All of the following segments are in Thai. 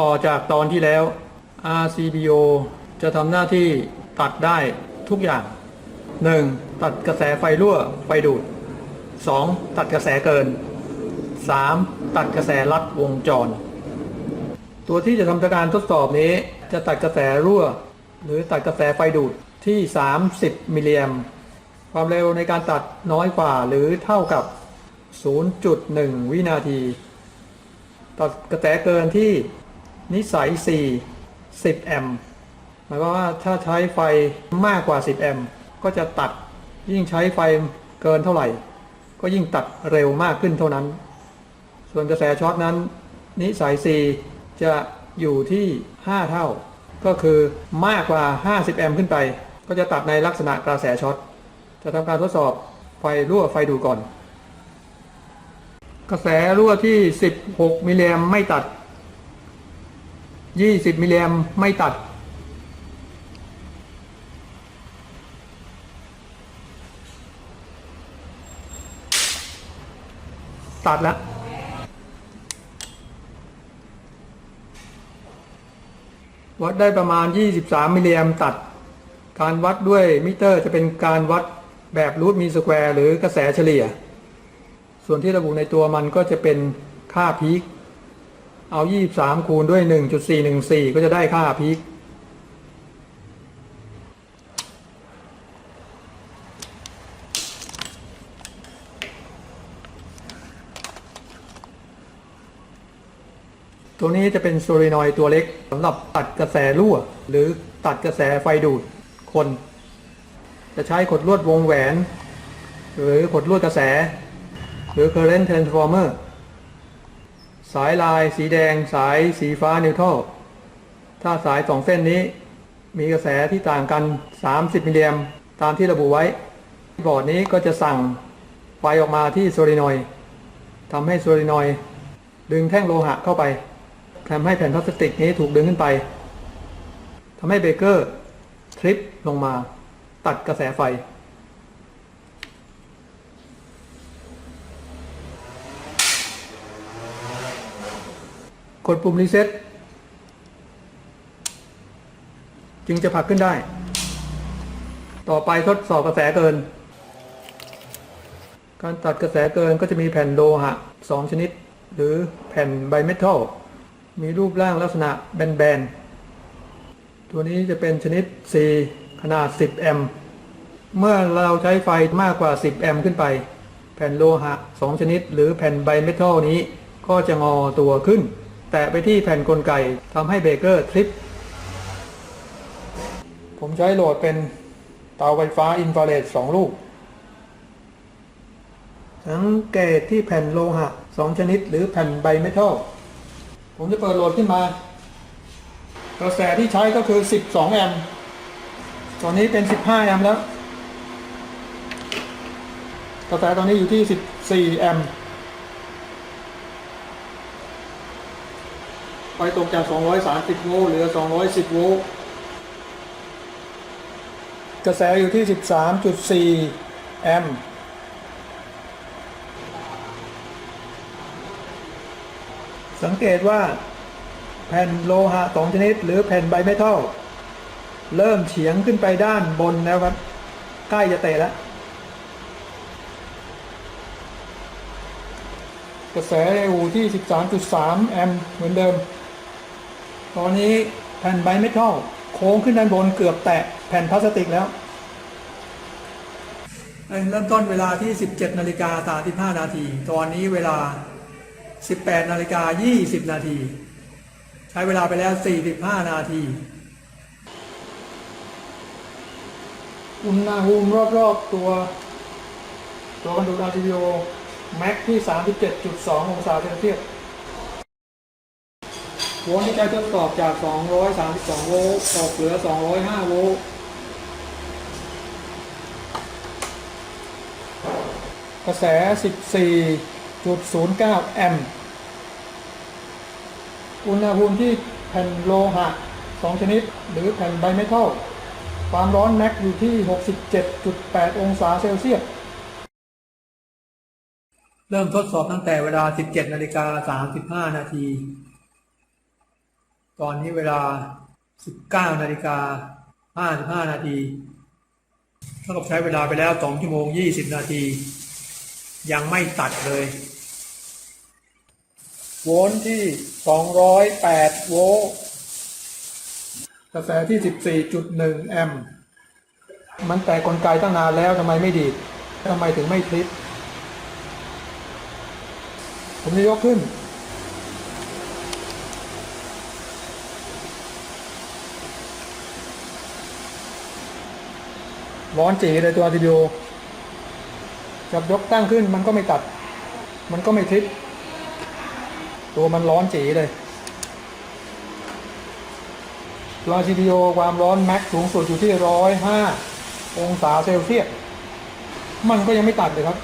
ต่อจากตอนที่แล้ว RCBO จะทำหน้าที่ตัดได้ทุกอย่าง 1. ตัดกระแสไฟรั่วไฟดูด 2. ตัดกระแสเกิน 3. ตัดกระแสลัดวงจร ตัวที่จะทำการทดสอบนี้จะตัดกระแสรั่ว หรือตัดกระแสไฟดูดที่ 30 มิลลิแอมความเร็วในการตัดน้อยกว่าหรือเท่ากับ 0.1 วินาที ตัดกระแสเกินที่ นิสัย 4 10 แอมป์หมายความว่าถ้าใช้ไฟมากกว่า 10 แอมป์ก็จะตัดยิ่งใช้ไฟเกินเท่าไหร่ ก็ยิ่งตัดเร็วมากขึ้นเท่านั้น ส่วนกระแสช็อตนั้น นิสัย 4 จะอยู่ที่ 5 เท่า ก็คือมากกว่า 50 แอมป์ขึ้นไป ก็จะตัดในลักษณะกระแสช็อตจะทำการทดสอบไฟรั่วไฟดูก่อน กระแสรั่วที่ 16 มิลลิแอมไม่ตัด 20มิลลิแอมไม่ตัด ตัดแล้ววัดได้ประมาณ 23 มิลลิแอมตัด การวัดด้วยมิเตอร์จะเป็นการวัดแบบรูทมีสแควร์หรือกระแสเฉลี่ย ส่วนที่ระบุในตัวมันก็จะเป็นค่าพีค เอา 23 คูณด้วย 1.414 ก็จะได้ค่าพีคตัวนี้จะเป็นโซลินอยตัวเล็กสำหรับตัดกระแสรั่ว หรือตัดกระแสไฟดูดคน จะใช้ขดลวดวงแหวน หรือขดลวดกระแส หรือ current transformer สายลายสีแดง สายสีฟ้านิวทรัลถ้าสายสองเส้นนี้ มีกระแสที่ต่างกัน 30 มิลลิแอมตามที่ระบุไว้บอร์ดนี้ก็จะสั่งไฟออกมาที่โซลินอยด์ทำให้โซลินอยด์ดึงแท่งโลหะเข้าไปทำให้แผ่นพลาสติกนี้ถูกดึงขึ้นไปทำให้เบเกอร์ทริปลงมาตัดกระแสไฟ กดปุ่มรีเซ็ตจึงจะผลักขึ้นได้ ต่อไปทดสอบกระแสเกิน การตัดกระแสเกินก็จะมีแผ่นโลหะ2ชนิด หรือแผ่นไบเมทัล มีรูปร่างลักษณะแบนๆ ตัวนี้จะเป็นชนิด C ขนาด 10 แอมป์ เมื่อเราใช้ไฟมากกว่า 10 แอมป์ขึ้นไป แผ่นโลหะ 2 ชนิด หรือแผ่นไบเมทัลนี้ก็จะงอตัวขึ้น แตะไปที่แผ่นกลไกทำให้เบเกอร์ทริป ผมใช้โหลดเป็นเตาไฟฟ้าอินฟราเรด2ลูก สังเกตที่แผ่นโลหะ2ชนิดหรือแผ่นไบเมทัลผมจะเปิดโหลดขึ้นมา กระแสที่ใช้ก็คือ 12 แอมป์ตอนนี้เป็น 15 แอมป์แล้ว กระแสตอนนี้อยู่ที่ 14 แอมป์ ไฟตกจาก 230 โวลต์เหลือ 210 โวลต์ กระแสอยู่ที่ 13.4 แอมป์ สังเกตว่าแผ่นโลหะสองชนิด หรือแผ่นไบเมทัลเริ่มเฉียงขึ้นไปด้านบนแล้วครับ ใกล้จะเตะแล้ว กระแสอยู่ที่ 13.3 แอมป์เหมือนเดิม ตอนนี้แผ่นไบเมทัลโค้งขึ้นด้านบนเกือบแตะแผ่นพลาสติกแล้วเริ่มต้นเวลาที่ 17นาฬิกา35นาที ตอนนี้เวลา 18นาฬิกา20นาที ใช้เวลาไปแล้ว 45 นาที อุณหภูมิรอบๆตัว ตัวกันดูด RTO แม็กที่ 37.2 องศาเซลเซียส โวลต์ที่ใช้ทดสอบจาก 232 โวลต์ตกเหลือ 205 โวลต์กระแส 14.09 แอมป์อุณหภูมิที่แผ่นโลหะ 2 ชนิด หรือแผ่นไบเมทัลความร้อนแม็กอยู่ที่ 67.8 องศาเซลเซียส เริ่มทดสอบตั้งแต่เวลา 17นาฬิกา35 นาที ตอนนี้เวลา 19นาฬิกา55 นาทีเท่ากับใช้เวลาไปแล้ว 2 ชั่วโมง 20 นาที ยังไม่ตัดเลยโวลต์ที่ 208 โวลต์กระแสที่ 14.1 แอมป์มันแต่กลไกตั้งนานแล้วทำไมไม่ดีดทำไมถึงไม่คลิปผมจะยกขึ้น ร้อนจีเลยตัวทีเดียวจับยกตั้งขึ้นมันก็ไม่ตัด มันก็ไม่คลิปตัวมันร้อนจีเลยตัว CPU ความร้อนแม็กสูงสุดอยู่ที่ร้อยห้าองศาเซลเซียสมันก็ยังไม่ตัดเลยครับ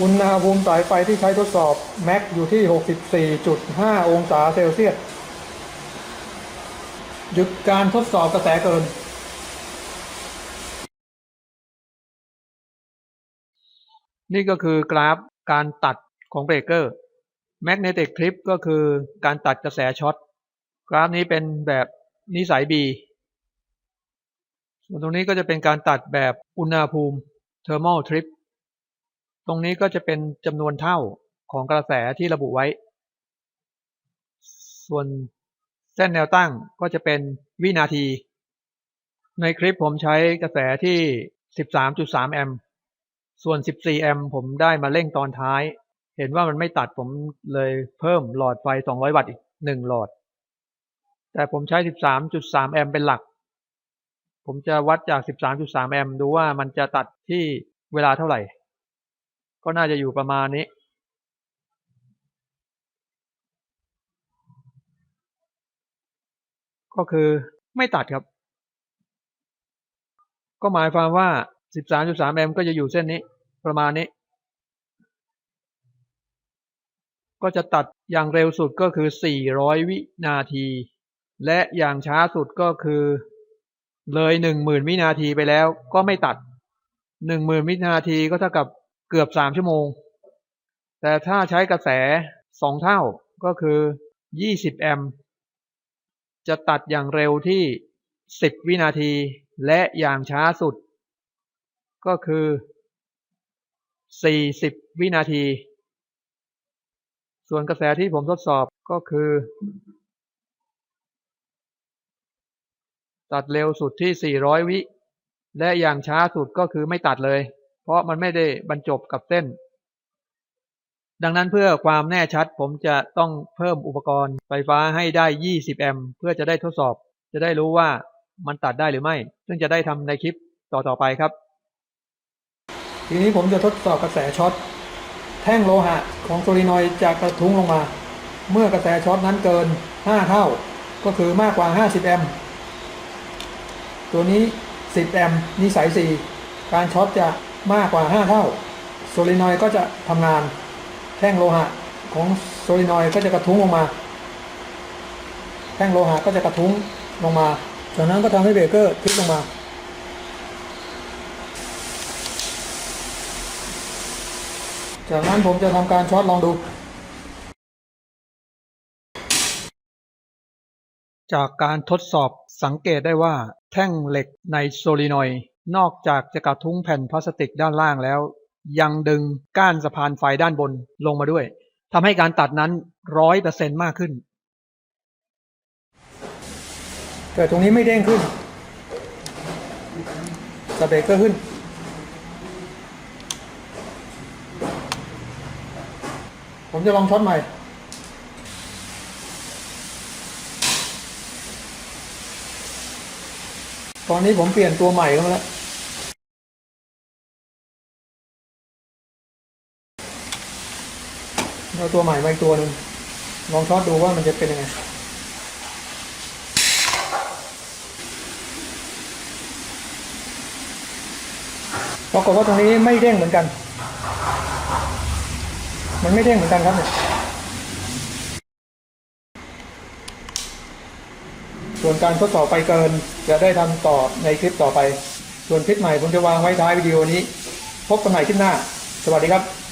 อุณหภูมิสายไฟที่ใช้ทดสอบแม็กอยู่ที่ 64.5 องศาเซลเซียส หยุดการทดสอบกระแสเกิน นี่ก็คือกราฟการตัดของเบรกเกอร์ Magnetic Clip ก็คือการตัดกระแสช็อตกราฟนี้เป็นแบบนิสัย B ส่วนตรงนี้ก็จะเป็นการตัดแบบอุณหภูมิ Thermal Trip ตรงนี้ก็จะเป็นจำนวนเท่าของกระแสที่ระบุไว้ ส่วน เส้นแนวตั้งก็จะเป็นวินาที ในคลิปผมใช้กระแสที่ 13.3 แอมป์ส่วน 14 แอมป์ผมได้มาเร่งตอนท้าย เห็นว่ามันไม่ตัดผมเลยเพิ่มหลอดไฟ 200 วัตต์อีก 1 หลอด แต่ผมใช้ 13.3 แอมป์เป็นหลัก ผมจะวัดจาก 13.3 แอมป์ดูว่ามันจะตัดที่เวลาเท่าไหร่ ก็น่าจะอยู่ประมาณนี้ ก็คือไม่ตัดครับ ก็หมายความว่า 13.3 แอมป์ก็จะอยู่เส้นนี้ประมาณนี้ ก็จะตัดอย่างเร็วสุดก็คือ 400 วินาที และอย่างช้าสุดก็คือเลย 10,000 วินาทีไปแล้วก็ไม่ตัด 10,000 วินาทีก็เท่ากับเกือบ 3 ชั่วโมง แต่ถ้าใช้กระแส 2 เท่าก็คือ 20 แอมป์ จะตัดอย่างเร็วที่ 10 วินาทีและอย่างช้าสุด ก็คือ 40 วินาที ส่วนกระแสที่ผมทดสอบก็คือ ตัดเร็วสุดที่ 400 วิ และอย่างช้าสุดก็คือไม่ตัดเลย เพราะมันไม่ได้บรรจบกับเส้น ดังนั้นเพื่อความแน่ชัดผมจะต้องเพิ่มอุปกรณ์ไฟฟ้าให้ได้ 20 แอมป์เพื่อจะได้ทดสอบ จะได้รู้ว่ามันตัดได้หรือไม่ ซึ่งจะได้ทำในคลิปต่อๆไปครับ ทีนี้ผมจะทดสอบกระแสช็อตแท่งโลหะของโซลินอยจะกระทุ้งลงมา เมื่อกระแสช็อตนั้นเกิน 5 เท่า ก็คือมากกว่า 50 แอมป์ตัวนี้ 10 แอมป์นิสัย 4 การช็อตจะมากกว่า 5 เท่า โซลินอยก็จะทำงาน แท่งโลหะของโซลินอยก็จะกระทุ้งลงมา แท่งโลหะก็จะกระทุ้งลงมา จากนั้นก็ทำให้เบรกเกอร์พลิกลงมา จากนั้นผมจะทำการช็อตลองดู จากการทดสอบสังเกตได้ว่าแท่งเหล็กในโซลินอยนอกจากจะกระทุ้งแผ่นพลาสติกด้านล่างแล้ว ยังดึงก้านสะพานไฟด้านบนลงมาด้วยทำให้การตัดนั้นร้อยเปอร์เซ็นต์มากขึ้น แต่ตรงนี้ไม่เด้งขึ้นสเบรกเกอร์ขึ้น ผมจะลองช็อตใหม่ตอนนี้ผมเปลี่ยนตัวใหม่เข้ามาแล้ว เอาตัวใหม่มาอีกตัวหนึ่งลองช็อตดูว่ามันจะเป็นยังไงปรากฏว่าตรงนี้ไม่เด้งเหมือนกัน มันไม่เด้งเหมือนกันครับเนี่ย ส่วนการทดสอบไปเกินจะได้ทำต่อในคลิปต่อไป ส่วนคลิปใหม่ผมจะวางไว้ท้ายวิดีโอนี้ พบกันใหม่คลิปหน้า สวัสดีครับ